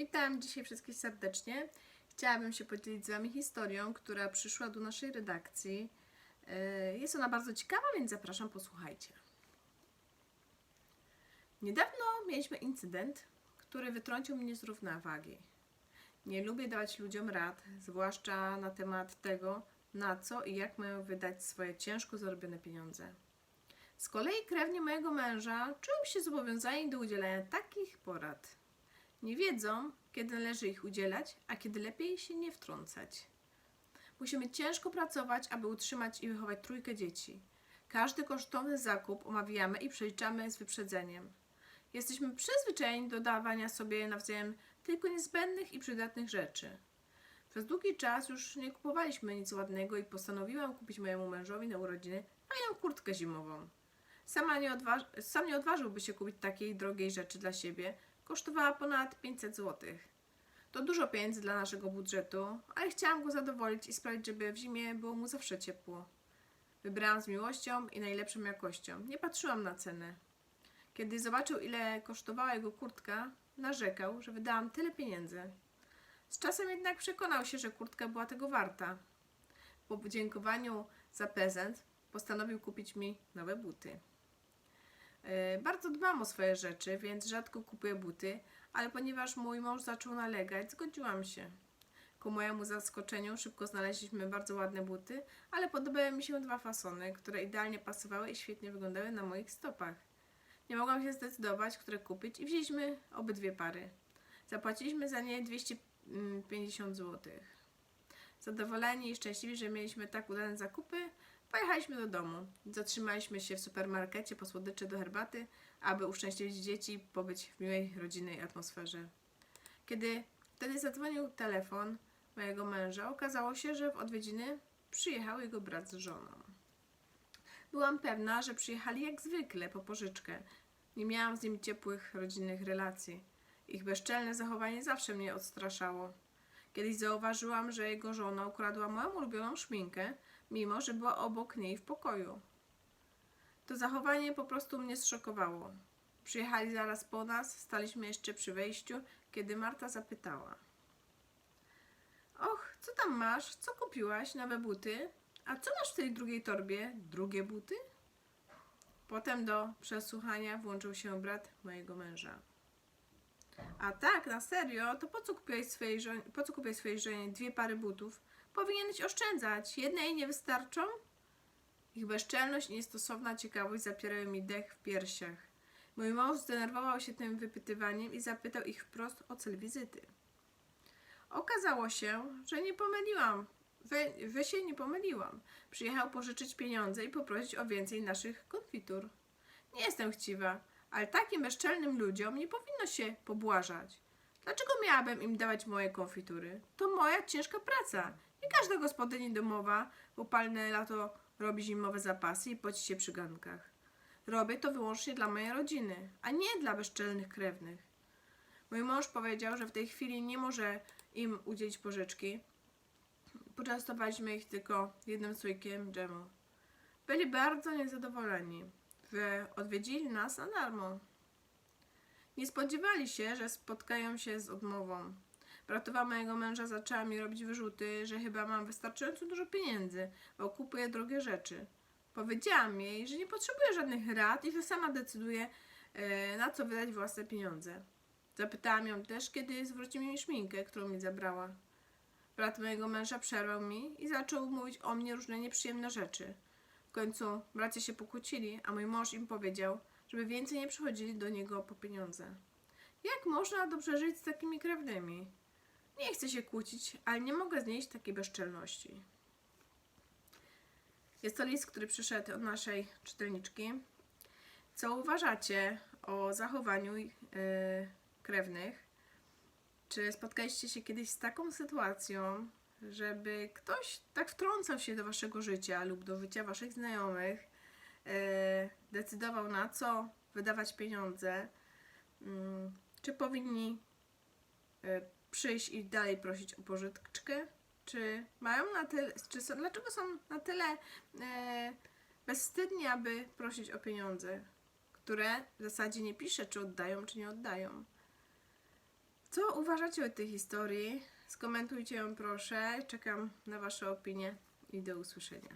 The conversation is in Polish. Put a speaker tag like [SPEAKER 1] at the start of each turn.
[SPEAKER 1] Witam dzisiaj wszystkich serdecznie. Chciałabym się podzielić z Wami historią, która przyszła do naszej redakcji. Yy, Jest ona bardzo ciekawa, więc zapraszam, posłuchajcie. Niedawno mieliśmy incydent, który wytrącił mnie z równowagi. Nie lubię dawać ludziom rad, zwłaszcza na temat tego, na co i jak mają wydać swoje ciężko zarobione pieniądze. Z kolei krewni mojego męża czują się zobowiązani do udzielania takich porad. Nie wiedzą, kiedy należy ich udzielać, a kiedy lepiej się nie wtrącać. Musimy ciężko pracować, aby utrzymać i wychować trójkę dzieci. Każdy kosztowny zakup omawiamy i przeliczamy z wyprzedzeniem. Jesteśmy przyzwyczajeni do dawania sobie nawzajem tylko niezbędnych i przydatnych rzeczy. Przez długi czas już nie kupowaliśmy nic ładnego i postanowiłam kupić mojemu mężowi na urodziny fajną kurtkę zimową. Sama nie odważ- sam nie odważyłby się kupić takiej drogiej rzeczy dla siebie. Kosztowała ponad 500 zł. To dużo pieniędzy dla naszego budżetu, ale chciałam go zadowolić i sprawić, żeby w zimie było mu zawsze ciepło. Wybrałam z miłością i najlepszą jakością. Nie patrzyłam na cenę. Kiedy zobaczył, ile kosztowała jego kurtka, narzekał, że wydałam tyle pieniędzy. Z czasem jednak przekonał się, że kurtka była tego warta. Po podziękowaniu za prezent postanowił kupić mi nowe buty. E, Bardzo dbam o swoje rzeczy, więc rzadko kupuję buty, ale ponieważ mój mąż zaczął nalegać, zgodziłam się. Ku mojemu zaskoczeniu szybko znaleźliśmy bardzo ładne buty, ale podobały mi się dwa fasony, które idealnie pasowały i świetnie wyglądały na moich stopach. Nie mogłam się zdecydować, które kupić i wzięliśmy obydwie pary. Zapłaciliśmy za nie 250 zł. Zadowoleni i szczęśliwi, że mieliśmy tak udane zakupy, pojechaliśmy do domu. Zatrzymaliśmy się w supermarkecie po słodycze do herbaty, aby uszczęśliwić dzieci i pobyć w miłej rodzinnej atmosferze. Kiedy wtedy zadzwonił telefon mojego męża, okazało się, że w odwiedziny przyjechał jego brat z żoną. Byłam pewna, że przyjechali jak zwykle po pożyczkę. Nie miałam z nim ciepłych rodzinnych relacji. Ich bezczelne zachowanie zawsze mnie odstraszało. Kiedyś zauważyłam, że jego żona ukradła moją ulubioną szminkę, mimo że była obok niej w pokoju. To zachowanie po prostu mnie zszokowało. Przyjechali zaraz po nas, staliśmy jeszcze przy wejściu, kiedy Marta zapytała: Och, co tam masz? Co kupiłaś? Nowe buty? A co masz w tej drugiej torbie? Drugie buty? Potem do przesłuchania włączył się brat mojego męża. A tak, na serio, to po co kupiłeś swojej żonie, po co kupiłeś swojej żonie dwie pary butów? Powinieneś oszczędzać. Jedne jej nie wystarczą? Ich bezczelność i niestosowna ciekawość zapierały mi dech w piersiach. Mój mąż zdenerwował się tym wypytywaniem i zapytał ich wprost o cel wizyty. Okazało się, że nie pomyliłam. Wy, wy się nie pomyliłam. Przyjechał pożyczyć pieniądze i poprosić o więcej naszych konfitur. Nie jestem chciwa, ale takim bezczelnym ludziom nie powinno się pobłażać. Dlaczego miałabym im dawać moje konfitury? To moja ciężka praca. Nie każda gospodyni domowa w upalne lato robi zimowe zapasy i poci się przy gankach. Robię to wyłącznie dla mojej rodziny, a nie dla bezczelnych krewnych. Mój mąż powiedział, że w tej chwili nie może im udzielić pożyczki. Poczęstowaliśmy ich tylko jednym słoikiem dżemu. Byli bardzo niezadowoleni, że odwiedzili nas na darmo. Nie spodziewali się, że spotkają się z odmową. Bratowa mojego męża zaczęła mi robić wyrzuty, że chyba mam wystarczająco dużo pieniędzy, bo kupuję drogie rzeczy. Powiedziałam jej, że nie potrzebuję żadnych rad i że sama decyduję, e, na co wydać własne pieniądze. Zapytałam ją też, kiedy zwróci mi szminkę, którą mi zabrała. Brat mojego męża przerwał mi i zaczął mówić o mnie różne nieprzyjemne rzeczy. W końcu bracia się pokłócili, a mój mąż im powiedział, żeby więcej nie przychodzili do niego po pieniądze. Jak można dobrze żyć z takimi krewnymi? Nie chcę się kłócić, ale nie mogę znieść takiej bezczelności. Jest to list, który przyszedł od naszej czytelniczki. Co uważacie o zachowaniu yy, krewnych? Czy spotkaliście się kiedyś z taką sytuacją, żeby ktoś tak wtrącał się do waszego życia lub do życia waszych znajomych, yy, decydował na co wydawać pieniądze? Mm, Czy powinni yy, przyjść i dalej prosić o pożyczkę? Czy mają na tyle, czy są, dlaczego są na tyle e, bezwstydni, aby prosić o pieniądze, które w zasadzie nie pisze, czy oddają, czy nie oddają? Co uważacie o tej historii? Skomentujcie ją proszę. Czekam na Wasze opinie i do usłyszenia.